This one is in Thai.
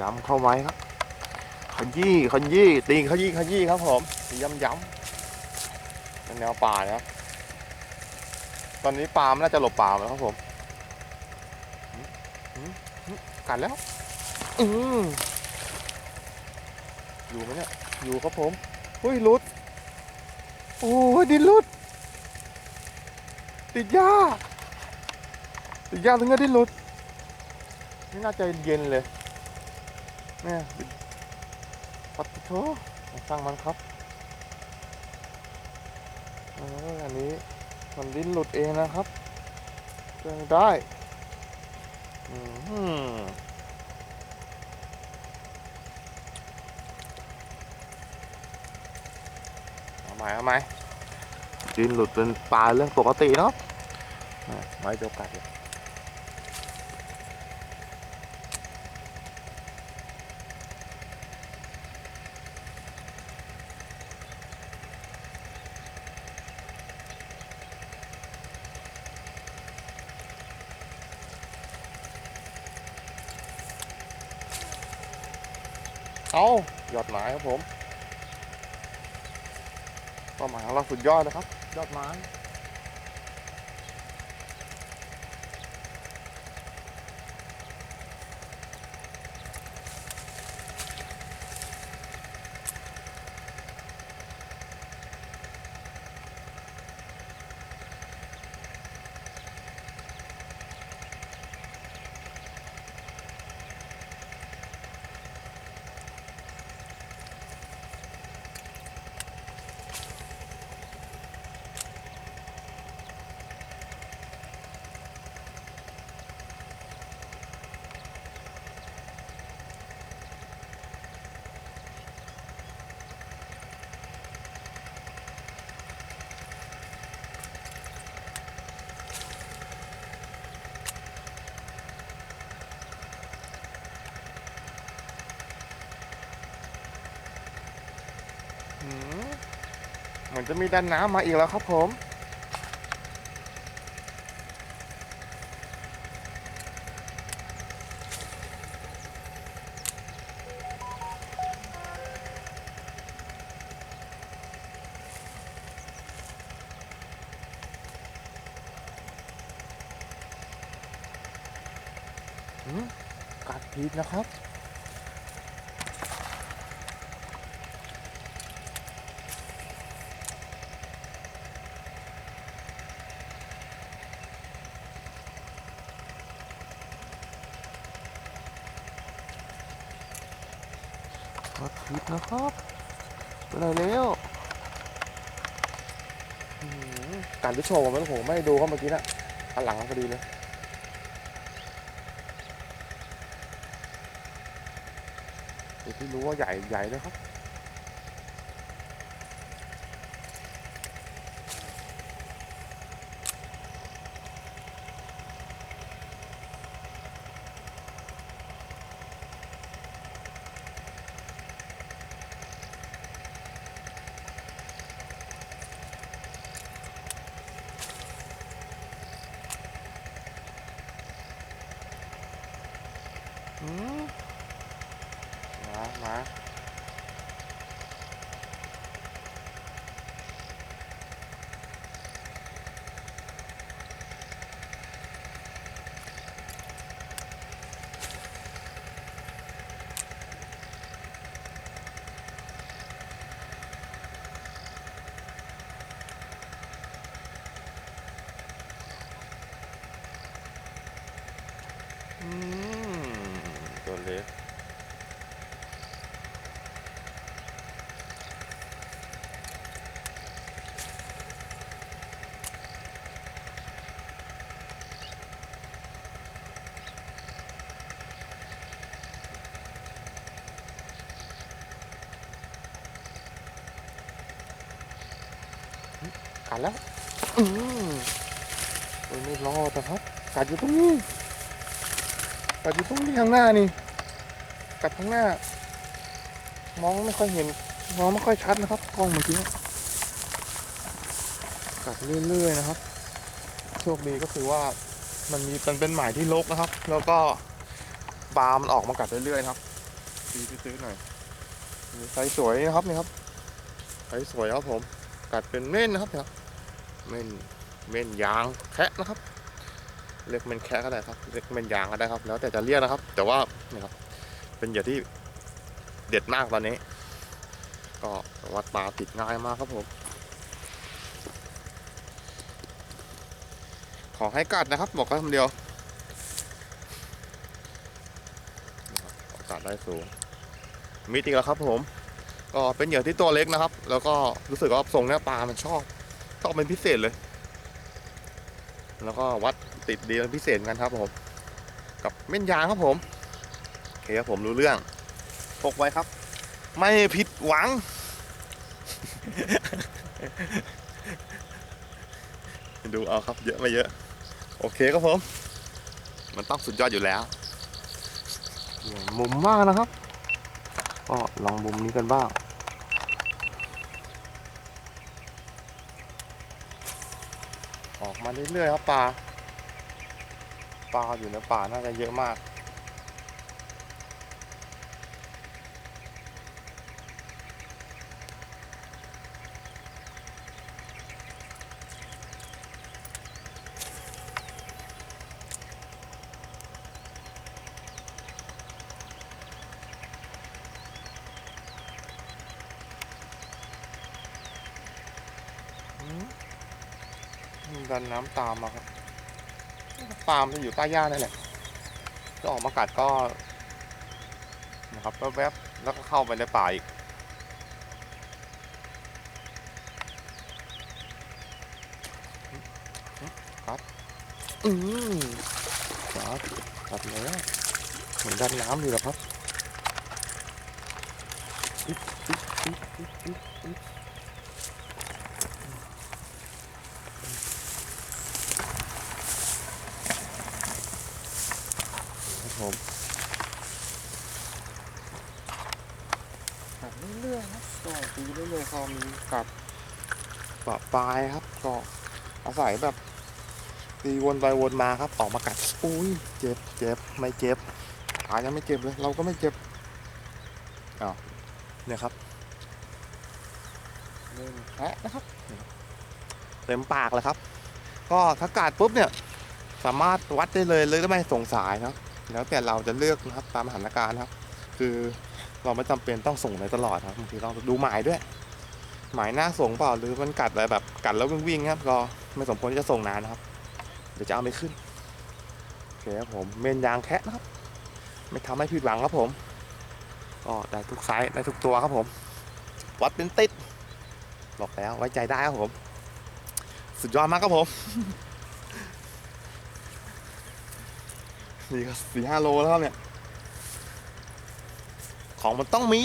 ย้ำเข้าไว้ครับขยี้ขยี้ตีขยี้ขยี้ครับผมย้ำย้ำเป็นแนวป่านะครับตอนนี้ปลามันน่าจะหลบป่าแล้วครับผมกัดแล้ว อืมอยู่ไหมเนี่ยอยู่ครับผมอุ้ยลุดโอ้ยดินลุดติดหญ้าติดหญ้าถึงจะดินลุดนี่น่าจะเย็นเลย เนี่ยปัดโถสร้างมันครับเอออันนี้มันดิ้นหลุดเองนะครับเจอได้อืมเอาใหม่เอาใหม่ดิ้นหลุดเป็นปลาเรื่องปกติเนาะไม้เดียวกัดเลย เอายอดไม้ครับผมเป้าหมายของเราสุดยอดนะครับ ยอดไม้หืม เหมือนจะมีด้านน้ำมาอีกแล้วครับผมหืมกัดพิษนะครับ กัดพิษนะครับเป็นไรแล้วหืมกัดหรือโชว์มันผมไม่ได้ดูเขาเมื่อกี้นะอันหลังพอดีเลยเดี๋ยวที่รู้ว่าใหญ่ใหญ่เลยครับ อืม มามา อืมตัวเล็ก กัดแล้ว อืมโอ้ยไม่รอดนะครับ กัดอยู่ตรงนี้ กัดอยู่ตรงนี้ข้างหน้านี่ กัดข้างหน้า มองไม่ค่อยเห็น มองไม่ค่อยชัดนะครับ กล้องเมื่อกี้ กัดเรื่อยๆนะครับ โชคดีก็คือว่ามันมีเป็นเป็นหมายที่ลกนะครับ แล้วก็ปลามันออกมากัดเรื่อยๆนะครับซื้อซื้อหน่อยมีไซส์สวยนะครับนี่ครับไซส์สวยครับผม กัดเป็นเม่นนะครับเนี่ยครับ เม่นเม่นยางแคะนะครับเรียกเม่นแคะก็ได้ครับเรียกเม่นยางก็ได้ครับ แล้วแต่จะเรียกนะครับ แต่ว่านี่ครับ เป็นเหยื่อที่เด็ดมากตอนนี้ ก็วัดปลาติดง่ายมากครับผมขอให้กัดนะครับ บอกกันคำเดียวกัดได้สูงมีอีกแล้วครับผม ก็เป็นเหยื่อที่ตัวเล็กนะครับ แล้วก็รู้สึกว่าทรงเนี้ยปลามันชอบ ชอบเป็นพิเศษเลย แล้วก็วัดติดดีเป็นพิเศษกันครับผม กับเม่นยางครับผมโอเคครับผมรู้เรื่องพกไว้ครับ ไม่ผิดหวัง ดูเอาครับเยอะไม่เยอะ โอเคครับผม มันต้องสุดยอดอยู่แล้ว มุมมากนะครับ ก็ลองมุมนี้กันบ้าง ออก มาเรื่อยๆครับปลา ปลาอยู่ในป่าน่าจะเยอะมาก ดันน้ำตามมาครับปลามจะอยู่ใต้หญ้านั่นแหละจะออกมากัดก็นะครับแวบๆแล้วก็เข้าไปในป่าอีกกัดอืมกัดกัดแล้วเหมือนดันน้ำอยู่แล้วครับอิ๊บอิ๊บอิ๊บอิ๊บอิ๊บอิ๊บ ครับ ผมกัดเรื่อยๆครับก็ตีเรื่อยๆพอมีกัดปะปลายครับ ก็อาศัยแบบตีวนไปวนมาครับ ออกมากัดอุ้ยเจ็บเจ็บไม่เจ็บขายังไม่เจ็บเลย เราก็ไม่เจ็บอ้าวเนี่ยครับเริ่มแพะนะครับเต็มปากเลยครับ ก็ถ้ากัดปุ๊บเนี่ย สามารถวัดได้เลยเลยไม่สงสายนะครับ แล้วแต่เราจะเลือกนะครับตามสถานการณ์ครับ คือเราไม่จำเป็นต้องส่งในตลอดครับบางทีเราดูหมายด้วย หมายหน้าส่งเปล่าหรือมันกัดอะไรแบบกัดแล้ววิ่งๆครับก็ไม่สมควรที่จะส่งนานนะครับ เดี๋ยวจะเอาไม่ขึ้นโอเคครับผมเมนยางแคะนะครับ ไม่ทำให้ผิดหวังครับผมก็ได้ทุกไซส์ได้ทุกตัวครับผมวัดเป็นติดบอกแล้วไว้ใจได้ครับผม สุดยอดมากครับผม นี่ก็สี่ห้าโลแล้วครับเนี่ย ของมันต้องมี